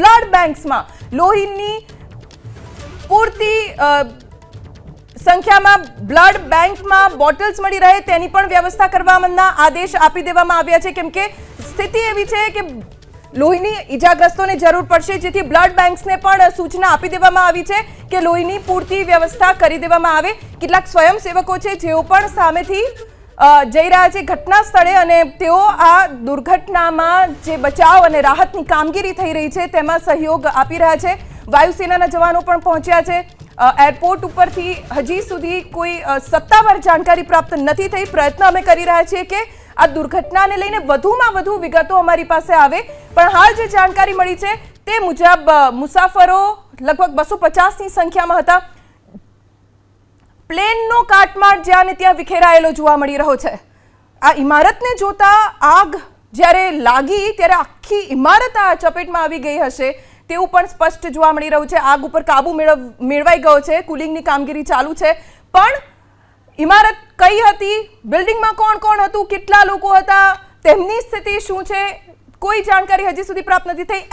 Blood બેંક્સમાં લોહીની પૂરતી સંખ્યામાં બ્લડ બેંકમાં બોટલ્સ મળી રહે તેની પણ વ્યવસ્થા કરવાના આદેશ આપી દેવામાં આવ્યા છે. કેમ કે સ્થિતિ એવી છે કે લોહીની ઈજાગ્રસ્તોને જરૂર પડશે, જેથી બ્લડ બેંક્સને પણ સૂચના આપી દેવામાં આવી છે કે લોહીની પૂરતી વ્યવસ્થા કરી દેવામાં આવે. કેટલાક સ્વયંસેવકો છે જેઓ પણ સામેથી જઈ રહ્યા છે ઘટના સ્થળે અને તેઓ આ દુર્ઘટનામાં જે બચાવ અને રાહતની કામગીરી થઈ રહી છે તેમાં સહયોગ આપી રહ્યા છે. વાયુસેનાના જવાનો પણ પહોંચ્યા છે. એરપોર્ટ ઉપરથી હજી સુધી કોઈ સત્તાવાર જાણકારી પ્રાપ્ત નથી થઈ. પ્રયત્ન અમે કરી રહ્યા છીએ કે આ દુર્ઘટનાને લઈને વધુમાં વધુ વિગતો અમારી પાસે આવે. પણ હાલ જે જાણકારી મળી છે તે મુજબ મુસાફરો લગભગ બસો પચાસની સંખ્યામાં હતા. પ્લેનનો કાટમાળ જ્યાં ને ત્યાં વિખેરાયેલો જોવા મળી રહ્યો છે. આ ઇમારતને જોતા આગ જ્યારે લાગી, ત્યારે આખી ઇમારત આ ચપેટમાં આવી ગઈ હશે તેવું પણ સ્પષ્ટ જોવા મળી રહ્યું છે. આગ ઉપર કાબુ મેળવ, મેળવાઈ ગયો છે, કુલિંગની કામગીરી ચાલુ છે. પણ ઇમારત કઈ હતી? બિલ્ડિંગમાં કોણ કોણ હતું? કેટલા લોકો હતા? તેમની સ્થિતિ શું છે? કોઈ જાણકારી હજી સુધી પ્રાપ્ત નથી થઈ.